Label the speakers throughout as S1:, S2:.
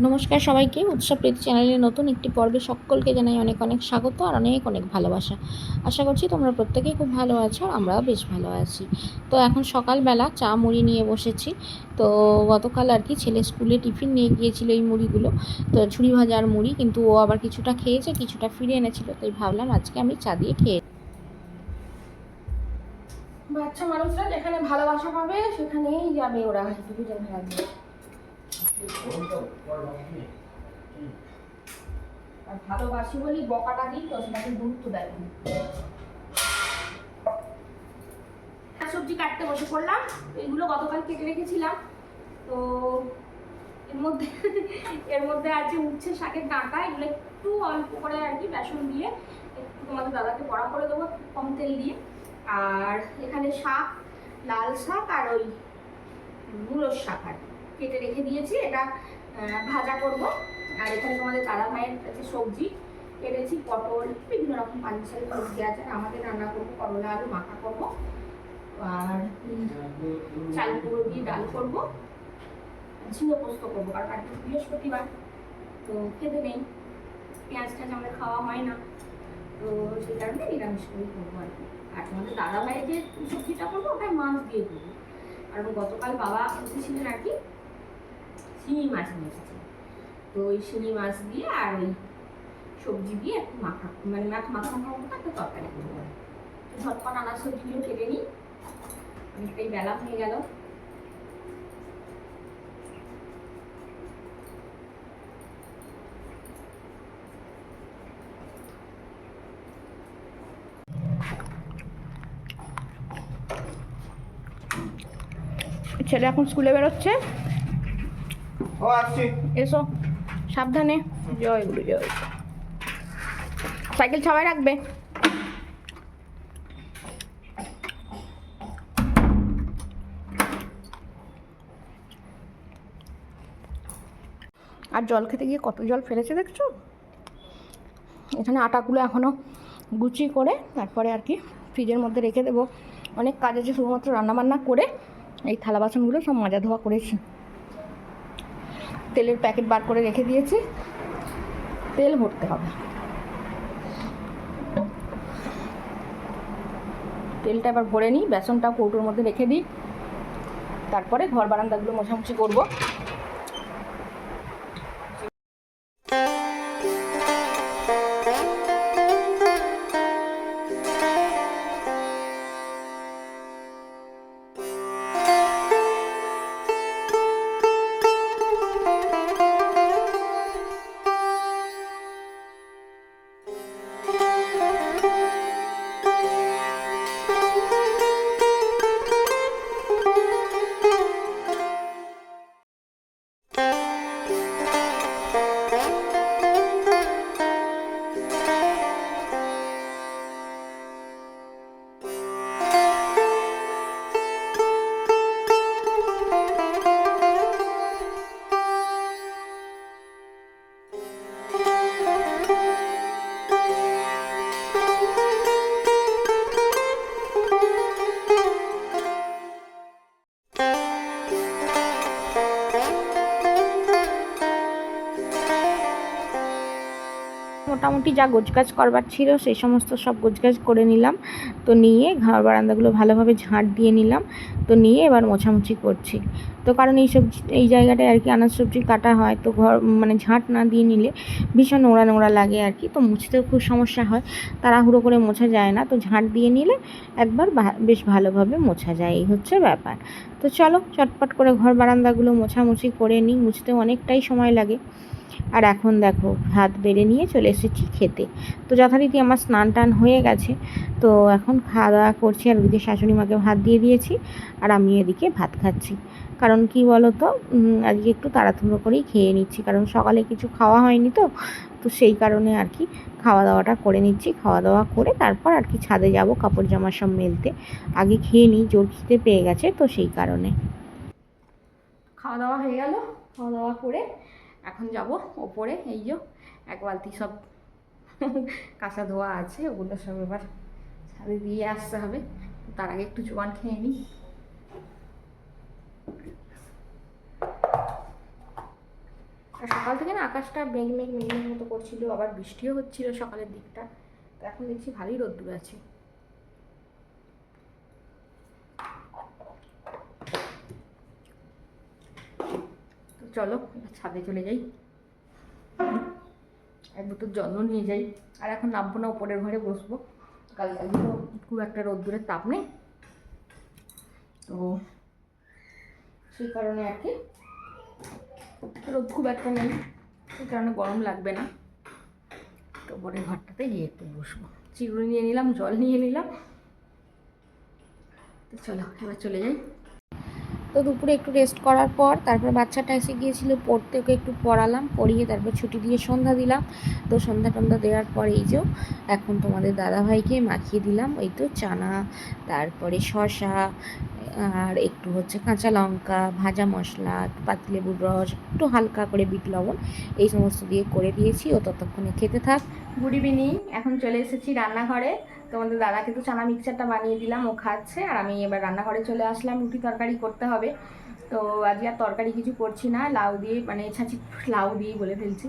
S1: নমস্কার সবাইকে। উৎসব প্রীতি চ্যানেলের নতুন একটি পর্বে সকলকে জানাই অনেক অনেক স্বাগত আর অনেক অনেক ভালোবাসা। আশা করছি তোমরা প্রত্যেকেই খুব ভালো আছো আর আমরাও বেশ ভালো আছি। তো এখন সকালবেলা চা মুড়ি নিয়ে বসেছি। তো গতকাল আর কি ছেলে স্কুলে টিফিন নিয়ে গিয়েছিল এই মুড়িগুলো। তো ঝুড়ি ভাজার মুড়ি কিন্তু ও আবার কিছুটা খেয়েছে, কিছুটা ফিরে এনেছিল। তাই ভাবলাম আজকে আমি চা দিয়ে খেয়ে বাচ্চা মানুষরা যেখানে ভালোবাসা পাবে, সেখানেই যাবে ওরা। আর ভালোবাসি বলি বকাটা দিই তো সেটাকে গুরুত্ব দেয়। সবজি কাটতে বসে পড়লাম, এগুলো গতকাল কেটে রেখেছিলাম, তো এর মধ্যে এর মধ্যে আছে উচ্ছে শাকের ডাঁটা, এগুলো একটু অল্প করে আর কি বেসন দিয়ে একটু তোমাদের দাদাকে বড়া করে দেবো কম তেল দিয়ে আর এখানে শাক, লাল শাক আর ওই মূলোর শাক আর কি। কেটে রেখে দিয়েছি, এটা ভাজা করব। আর এখানে তোমাদের দাদা ভাইয়ের কাছে সবজি, কেটেছি পটল, বিভিন্ন রকম পাঞ্চালি সবজি আছে। আমাদের রান্না করব করলা আলু, মাখা করব। আর চাল গুঁড়ো দিয়ে ডাল করব। ঝিঙে পোস্ত করব, কারণ আজকে বৃহস্পতিবার, তো খেতে নেই। পেঁয়াজ টেঁয়াজ আমাদের খাওয়া হয় না, তো সেই কারণে নিরামিষ করেই করব আর কি। আর তোমাদের দাদা ভাইয়ের যে সবজিটা করব ওটা মাছ দিয়ে করব। কারণ গতকাল বাবা এসেছিলেন আর কি শিঙি মাছ নিয়ে এসেছে। তো ওই শিঙি মাছ দিয়ে আর ওই সবজি দিয়ে একটু মাখা মানে মাখা মাখা মাখা মতো একটা তরকারি করব। ঝটপট আনাজ সবজিগুলো কেটে নিই। অনেকটাই বেলা হয়ে গেল। ছেলে এখন স্কুলে বেরোচ্ছে।
S2: ও, আসছি।
S1: এসো। সাবধানে। জয় গুরু, জয় সাইকেল সবাই রাখবে? আর জল খেতে গিয়ে কত জল ফেলেছে দেখছ? এখানে আটাগুলো এখনও গুচি করে তারপরে আর কি ফ্রিজের মধ্যে রেখে দেবো। অনেক কাজ আছে, শুধুমাত্র রান্নাবান্না করে এই থালা বাসনগুলো সব মাজা ধোয়া করেছি। তেলের প্যাকেট বার করে রেখে দিয়েছি। তেল ভরতে হবে। তেলটা এবার ভরে নিই, বেসনটা কৌটোর মধ্যে রেখে দিই। তারপরে ঘর বারান্দাগুলো মোছামুছি করব। মোটামুটি যা গোছগাছ করবার ছিল সেই সমস্ত সব গোছগাছ করে নিলাম। তো নিয়ে ঘর বারান্দাগুলো ভালোভাবে ঝাঁট দিয়ে নিলাম। তো নিয়ে এবার মোছামুছি করছি। তো কারণ এই সবজি, এই জায়গাটায় আর কি আনাজ সবজি কাটা হয়, তো ঘর মানে ঝাঁট না দিয়ে নিলে ভীষণ নোংরা নোংরা লাগে আর কি। তো মুছতেও খুব সমস্যা হয়, তাড়াহুড়ো করে মোছা যায় না। তো ঝাঁট দিয়ে নিলে একবার বেশ ভালোভাবে মোছা যায়, এই হচ্ছে ব্যাপার। তো চলো চটপট করে ঘর বারান্দাগুলো মোছামুছি করে নিই মুছতে অনেকটাই সময় লাগে। আর এখন দেখো, ভাত বেড়ে নিয়ে চলে এসেছি খেতে। তো যথারীতি আমার স্নান টান হয়ে গেছে, তো এখন খাওয়া দাওয়া করছি আর ওদিকে শাশুড়ি মাকে ভাত দিয়ে দিয়েছি আর আমি এদিকে ভাত খাচ্ছি। কারণ কি বলো তো আজকে একটু তাড়াহুড়ো করেই খেয়ে নিচ্ছি, কারণ সকালে কিছু খাওয়া হয়নি তো তো সেই কারণে আর কি খাওয়া দাওয়াটা করে নিচ্ছি। খাওয়া দাওয়া করে তারপর আর কি ছাদে যাব কাপড় জামা সব মেলতে। আগে খেয়ে নিই, জোর খিদে পেয়ে গেছে তো সেই কারণে। খাওয়া দাওয়া হয়ে গেল খাওয়া দাওয়া করে এখন যাব ওপরে, এই যে এক বালতি সব কাঁচা ধোয়া আছে, ওগুলো সব এবার ছাদে দিয়ে আসতে হবে। তার আগে একটু জোয়ান খেয়ে নিই। সকাল থেকে না আকাশটা মেঘ মেঘ মেঘ মেঘ মতো করছিল, আবার বৃষ্টিও হচ্ছিল সকালের দিকটা। তো এখন দেখছি ভালোই রোদ্দুর আছে তো চলো, ছাদে চলে যাই। এক বোতল জল নিয়ে যাই। আর এখন নামবো না, উপরের ঘরে বসবো। কাল তো, খুব একটা রোদ্দুরের তাপ নেই। তো সেই কারণে আর কি, রোদ খুব একটা নেই। সেই কারণে গরম লাগবে না। তো উপরের ঘরটাতে গিয়ে একটু বসবো। চিগুড়ি নিয়ে নিলাম, জল নিয়ে নিলাম। তো চলো, এবার চলে যাই। তো দুপুরে একটু রেস্ট করার পর তারপরে বাচ্চাটা এসে গিয়েছিল পড়তে, ওকে একটু পড়ালাম, পড়িয়ে তারপর ছুটি দিয়ে সন্ধ্যা দিলাম। তো সন্ধ্যা টন্ধা দেওয়ার পর এই যে এখন তোমাদের দাদাভাইকে মাখিয়ে দিলাম, ওই তো চানা, তারপরে শসা আর একটু হচ্ছে কাঁচা লঙ্কা, ভাজা মশলা, পাতলেবুর রস, একটু হালকা করে বিট লবণ, এই সমস্ত দিয়ে করে দিয়েছি। ও ততক্ষণে খেতে থাক। গুড ইভিনিং এখন চলে এসেছি রান্নাঘরে। তোমাদের দাদাকে তো চানা মিক্সারটা বানিয়ে দিলাম, ও খাচ্ছে। আর আমি এবার রান্নাঘরে চলে আসলাম, রুটি তরকারি করতে হবে। তো আজকে আর তরকারি কিছু করছি না লাউ দিয়ে মানে ছাঁচি লাউ দিয়ে বলে ফেলছি।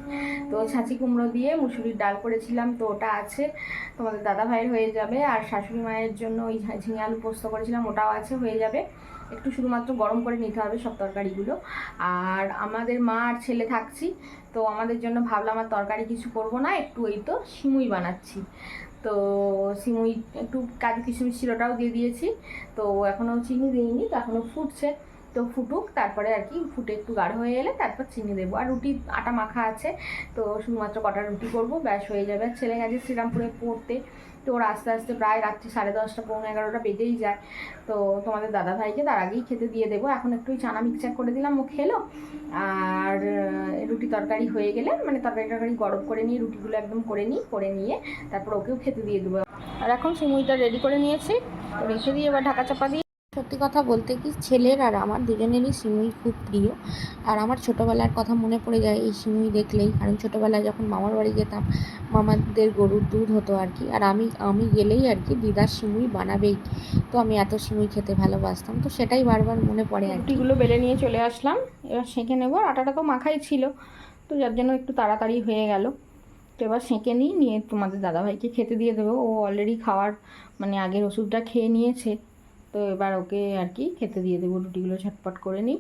S1: তো ছাঁচি কুমড়ো দিয়ে মুসুরির ডাল করেছিলাম তো ওটা আছে। তোমাদের দাদা ভাইয়ের হয়ে যাবে আর শাশুড়ি মায়ের জন্য ওই ঝিঙে আলু পোস্ত করেছিলাম ওটাও আছে হয়ে যাবে। একটু শুধুমাত্র গরম করে নিতে হবে সব তরকারিগুলো। আর আমাদের মা আর ছেলে থাকছি তো আমাদের জন্য ভাবলাম আর তরকারি কিছু করব না একটু ওই তো সিমুই বানাচ্ছি। তো সিমুই একটু কাজু কিশমিশ ছিল ওটাও দিয়ে দিয়েছি তো এখনও চিনি দিইনি তো এখনও ফুটছে। তো ফুটুক, তারপরে আর কি ফুটে একটু গাঢ় হয়ে এলে তারপর চিনি দেবো। আর রুটি আটা মাখা আছে, তো শুধুমাত্র কটা রুটি করব, ব্যাস হয়ে যাবে। আর ছেলে গেছে শ্রীরামপুরে পড়তে, তো ওর আস্তে আস্তে প্রায় রাত্রি সাড়ে দশটা, পৌনে এগারোটা বেজেই যায়। তো তোমাদের দাদা ভাইকে তার আগেই খেতে দিয়ে দেবো। এখন একটু চানা মিক্সচার করে দিলাম, ও খেলো। আর রুটি তরকারি হয়ে গেলে মানে তরকারি টরকারি গরম করে নিয়ে রুটিগুলো একদম করে নিই, করে নিয়ে তারপর ওকেও খেতে দিয়ে দেবো। আর এখন সিমুইটা রেডি করে নিয়েছি। রেখে দিয়ে এবার ঢাকা চাপা দিয়ে সত্যি কথা বলতে কি, ছেলের আর আমার দুজনেরই সিমুই খুব প্রিয়। আর আমার ছোটোবেলার কথা মনে পড়ে যায় এই সিমুই দেখলেই। কারণ ছোটোবেলায় যখন মামার বাড়ি যেতাম, মামাদের গরুর দুধ হতো আর কি। আর আমি আমি গেলেই আর কি দিদার সিমুই বানাবেই। তো আমি এত সিমুই খেতে ভালোবাসতাম। তো সেটাই বারবার মনে পড়ে আর রুটিগুলো বেলে নিয়ে চলে আসলাম। এবার সেঁকে নেব। আটাটা তো মাখাই ছিল। তো যার জন্য একটু তাড়াতাড়ি হয়ে গেল। তো এবার সেঁকে নিই, নিয়ে তোমাদের দাদাভাইকে খেতে দিয়ে দেবো। ও অলরেডি খাওয়ার মানে আগের ওষুধটা খেয়ে নিয়েছে। তো এবার ওকে আর কি খেতে দিয়ে দেবো রুটিগুলো ছটপট করে নিই।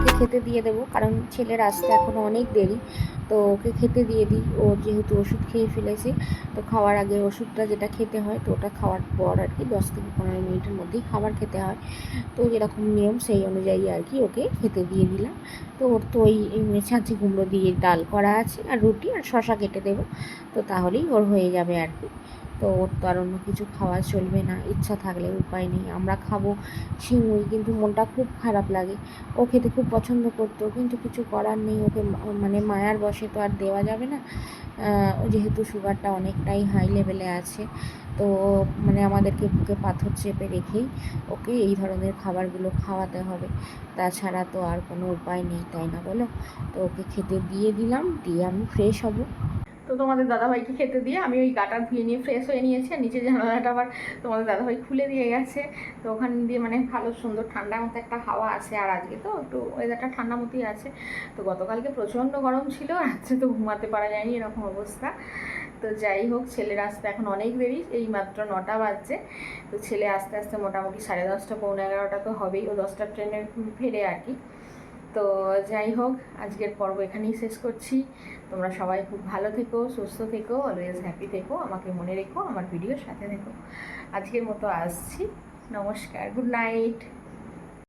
S1: দাদাকে খেতে দিয়ে দেবো, কারণ ছেলের আসতে এখন অনেক দেরি। তো ওকে খেতে দিয়ে দিই, ও যেহেতু ওষুধ খেয়ে ফেলেছে, তো খাওয়ার আগে ওষুধটা যেটা খেতে হয়, তো ওটা খাওয়ার পর আর কি দশ থেকে পনেরো মিনিটের মধ্যেই খাবার খেতে হয়। তো যেরকম নিয়ম, সেই অনুযায়ী আর কি ওকে খেতে দিয়ে দিলাম। তো ওর তো ওই ছাঁচি কুমড়ো দিয়ে ডাল করা আছে, আর রুটি আর শশা কেটে দেবো, তো তাহলেই ওর হয়ে যাবে আর কি। তো ওর তো আর অন্য কিছু খাওয়া চলবে না, ইচ্ছা থাকলে উপায় নেই। আমরা খাব শিমুই, কিন্তু মনটা খুব খারাপ লাগে। ও খেতে খুব পছন্দ করতো, কিন্তু কিছু করার নেই। ওকে মানে মায়ার বসে তো আর দেওয়া যাবে না। যেহেতু সুগারটা অনেকটাই হাই লেভেলে আছে, তো মানে আমাদেরকে বুকে পাথর চেপে রেখেই ওকে এই ধরনের খাবারগুলো খাওয়াতে হবে। তাছাড়া তো আর কোনো উপায় নেই, তাই না বলো? তো ওকে খেতে দিয়ে দিলাম, দিয়ে আমি ফ্রেশ হব। তো তোমাদের দাদাভাইকে খেতে দিয়ে আমি ওই গাটা ধুয়ে নিয়ে ফ্রেশ হয়ে নিয়েছি, আর নিচে জানালাটা আবার তোমাদের দাদাভাই খুলে দিয়ে গেছে। তো ওখান দিয়ে মানে ভালো সুন্দর ঠান্ডার মতো একটা হাওয়া আছে আর আজকে তো একটু ওয়েদারটা ঠান্ডা মতোই আছে। তো গতকালকে প্রচণ্ড গরম ছিল আজকে তো ঘুমাতে পারা যায়নি এরকম অবস্থা। তো যাই হোক, ছেলের আসতে এখন অনেক দেরি, এই মাত্র নটা বাজছে। তো ছেলে আস্তে আস্তে মোটামুটি সাড়ে দশটা, পৌনে এগারোটা তো হবেই, ও দশটা ট্রেনে ফেরে আর কি। তো যাই হোক, আজকের পর্ব এখানেই শেষ করছি। তোমরা সবাই খুব ভালো থেকো, সুস্থ থেকো অলওয়েজ হ্যাপি থেকো, আমাকে মনে রেখো, আমার ভিডিওর সাথে থেকো। আজকের মতো আসছি। নমস্কার গুড নাইট